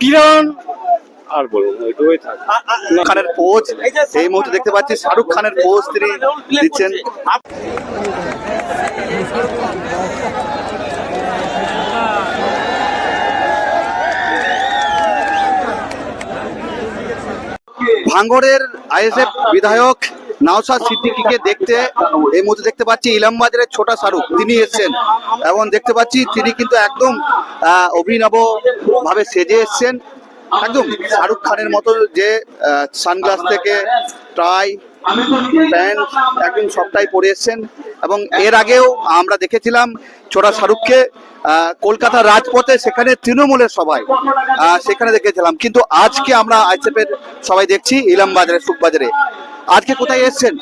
কিরণ? আর থাক। খানের পোজ এই মুহূর্তে দেখতে পাচ্ছি শাহরুখ খানের পোজ তিনি দিচ্ছেন। ভাঙড়ের আইএসএফ বিধায়ক নাওসাদ সিদ্দিকীকে দেখতে এই মুহূর্তে দেখতে পাচ্ছি ইলামবাজারের ছোটা শাহরুখ। তিনি এসেছেন এবং দেখতে পাচ্ছি তিনি কিন্তু একদম অভিনব ভাবে সেজে এসেছেন। একদম শাহরুখ খানের মতো যে সানগ্লাস থেকে টাই প্যান্ট একদম সবটাই পরে এসেছেন। এবং এর আগেও আমরা দেখেছিলাম ছোটা শাহরুখকে আহ, কলকাতার রাজপথে সেখানে তৃণমূলের সবাই সেখানে দেখেছিলাম। কিন্তু আজকে আমরা আইসেফের সবাই দেখছি ইলামবাজারে সুখবাজারে। আজকে কোথায় এসেছেন?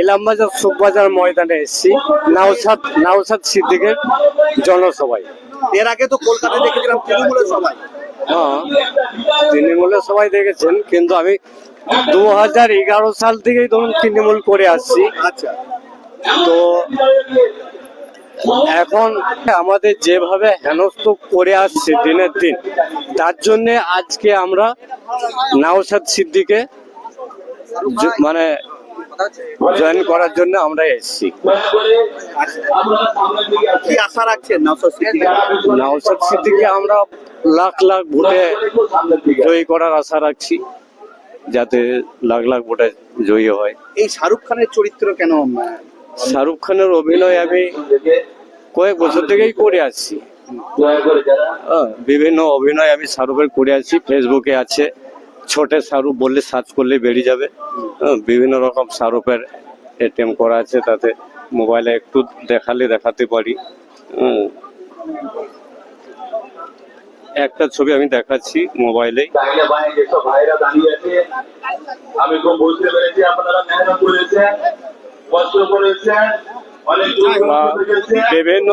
ইলামবাজার সুখবাজার ময়দানে এসেছি। নাওসাদ নাওসাদ সিদ্দিকের জনসভায়। এর আগে তো কলকাতায় দেখেছিলাম তৃণমূলের সবাই। হ্যাঁ তৃণমূলের সবাই দেখেছেন কিন্তু আমি দু হাজার এগারো সাল থেকেই ধরুন তৃণমূল করে আসছি। আচ্ছা। তো এখন আমাদের যেভাবে হেনস্থ করে আসছে দিনের দিন তার জন্য আজকে আমরা নাওসাদ সিদ্দিকে মানে জয়েন করার জন্য আমরা এসেছি। কি আশা রাখছেন নওশাদ সিদ্দিকী? আমরা লাখ লাখ ভোটে জয়ী করার আশা রাখছি যাতে লাখ লাখ ভোটে জয়ী হয়। এই শাহরুখ খানের চরিত্র কেন শাহরুখ খানের অভিনয় আমি কয়েক বছর থেকেই করে আসছি। বিভিন্ন অভিনয় আমি শাহরুখের করে আসছি ফেসবুকে আছে। ছোটে সারু বললে সার্চ করলে বেরিয়ে যাবে। হ্যাঁ, বিভিন্ন রকম শাহরুখের এটিএম করা আছে তাতে মোবাইলে একটু দেখালে দেখাতে পারি। হুম। একটা ছবি আমি দেখাচ্ছি আছে আমি বুঝতে পেরেছি আপনারা মেহনত করেছেন কষ্ট করেছেন। বা বিভিন্ন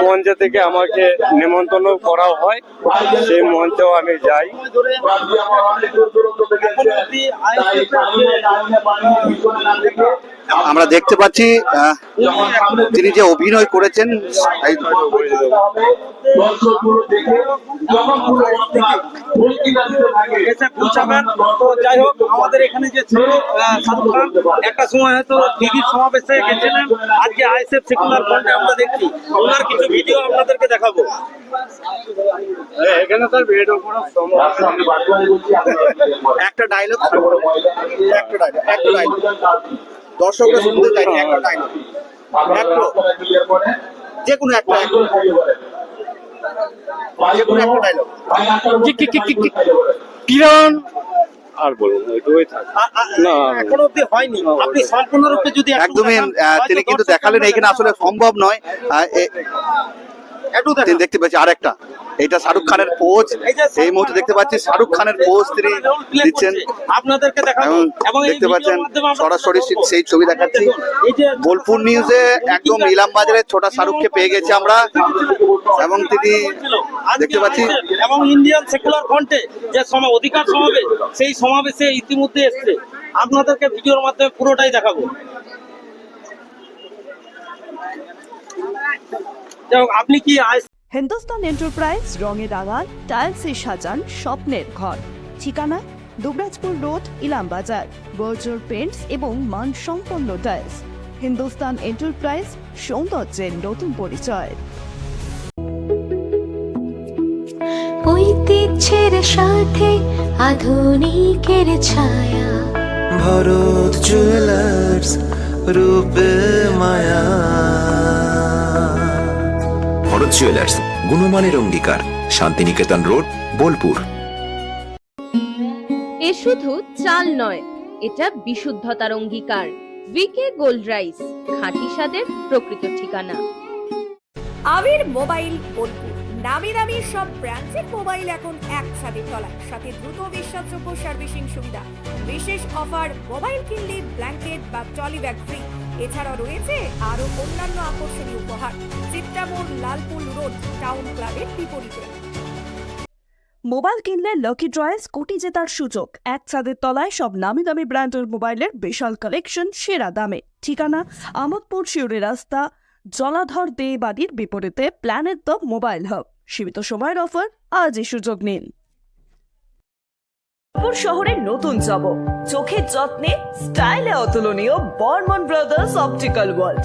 মঞ্চ থেকে আমাকে নিমন্ত্রণ করা হয়। সেই মঞ্চেও আমি যাই। আমরা দেখতে পাচ্ছি তিনি যে অভিনয় করেছেন যাই হোক আমাদের এখানে যে ছিল একটা সময় হয়তো দিদির সমাবেশে গেছিলেন আজকে আইএসএফ সেকুলার ফ্রন্টে আমরা দেখছি ওনার কিছু ভিডিও আপনাদেরকে দেখাবো এখানে একটা ডায়লগ একটা ডায়লগ একটা ডায়লগ দর্শকরা শুনতে চাইছে একটা টাইম যে কোনো একটা যে কোনো একটা ডায়লগ কি কি কি কি কি? কিরণ? আর বলুন ওইটুকুই থাক। না এখনও অব্দি হয়নি। আপনি সম্পূর্ণরূপে যদি একদমই তিনি কিন্তু দেখালেন এইখানে আসলে সম্ভব নয়। তিনি দেখতে পাচ্ছি আরেকটা। এটা শাহরুখ খানের পোজ এই মুহূর্তে দেখতে পাচ্ছি শাহরুখ খানের পোজ তিনি দিচ্ছেন। আপনাদেরকে দেখতে পাচ্ছেন সরাসরি সেই ছবি দেখাচ্ছি। বোলপুর নিউজে একদম ইলাম বাজারে ছোটা শাহরুখকে পেয়ে গেছি আমরা। এবং তিনি দেখতে পাচ্ছি এবং ইন্ডিয়ান সেকুলার ফ্রন্টে যে অধিকার সমাবেশ সেই সমাবেশে ইতিমধ্যে এসছে। আপনাদেরকে ভিডিওর মাধ্যমে পুরোটাই দেখাবো। আপনি কি হিন্দুস্তান এন্টারপ্রাইজ রঙে রাঙান টাইলসে সাজান স্বপ্নের ঘর। ঠিকানা Dubrajpur road Ilambazar Berger paints এবং মানসম্পন্ন টাইলস। হিন্দুস্তান এন্টারপ্রাইজ সৌন্দর্যের নতুন পরিচয়। ঐতিহ্যের সাথে আধুনিকের ছায়া। ভরত জুয়েলার্স রূপে মায়া। ভরত জুয়েলার্স গুণমানের অঙ্গীকার শান্তিনিকেতন রোড বোলপুর। এ শুধু চাল নয় এটা বিশুদ্ধতার অঙ্গীকার। ভিকে গোল্ড রাইস খাঁটি স্বাদের প্রকৃত ঠিকানা। আবির মোবাইল বোলপুর। নামি দামি সব ব্র্যান্ডের মোবাইল এখন এক ছাদে তলায় সাথে দ্রুত বিশ্বাসযোগ্য সার্ভিসিং সুবিধা। বিশেষ অফার, মোবাইল কিনলে ব্ল্যাঙ্কেট বা ট্রলি ব্যাগ ফ্রি। এছাড়াও রয়েছে আরও অন্যান্য আকর্ষণীয় উপহার, চিত্রামোড় লালপুল রোড, টাউন ক্লাবের বিপরীতে। মোবাইল কিনলে লকি ড্রয়েস কোটি জেতার সুযোগ। এক ছাদের তলায় সব নামি দামি ব্র্যান্ডের মোবাইলের বিশাল কালেকশন সেরা দামে। ঠিকানা আমোদপুর শিউরি রাস্তা জলাধর দে বাড়ির বিপরীতে প্ল্যানেট দ্য মোবাইল হাব সীমিত সময়ের অফার আজই সুযোগ নিন। শহরের নতুন জব। চোখের যত্নে স্টাইলে অতুলনীয় বর্মন ব্রাদার্স অপটিক্যাল ওয়ার্ল্ড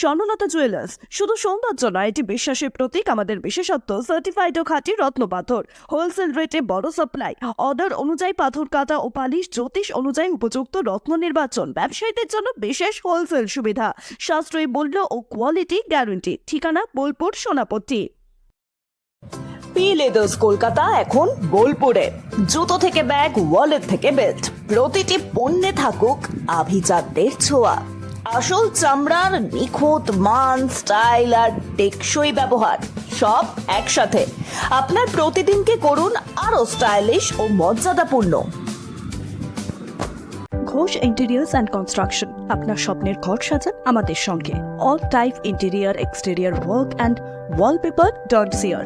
স্বর্ণলতা জুয়েলার্স, শুধু সৌন্দর্য নয় এটি বিশ্বাসের প্রতীক, আমাদের বিশেষত্ব সার্টিফাইড ও খাঁটি রত্ন পাথর। হোলসেল রেটে বড় সাপ্লাই অর্ডার অনুযায়ী পাথর কাটা ও পালিশ, জ্যোতিষ অনুযায়ী উপযুক্ত রত্ন নির্বাচন, ব্যবসায়ীদের জন্য বিশেষ হোলসেল সুবিধা, সাশ্রয়ী মূল্য ও কোয়ালিটি গ্যারান্টি ঠিকানা বোলপুর, সোনাপট্টি। পি লেদার্স কলকাতা এখন বোলপুরে। জুতো থেকে ব্যাগ ওয়ালেট থেকে বেল্ট প্রতিটি পণ্যে থাকুক আভিজাতদের ছোঁয়া। আসল চামড়ার নিখুঁত মান, স্টাইল আর টেকসই ব্যবহার, সব একসাথে। আপনার প্রতিদিনকে করুন আরও স্টাইলিশ ও মর্যাদাপূর্ণ। ঘোষ ইন্টেরিয়ার্স অ্যান্ড কনস্ট্রাকশন, আপনার স্বপ্নের ঘর সাজান আমাদের সঙ্গে। All type interior, exterior work and wallpaper dot sear.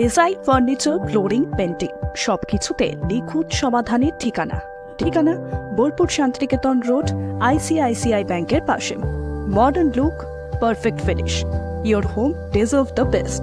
Design, furniture, flooring, painting, সবকিছুতে নিখুঁত সমাধানের ঠিকানা। ঠিকানা বোলপুর শান্তিনিকেতন রোড আইসিআইসিআই ব্যাংকের পাশে। Modern look perfect finish your home deserve the best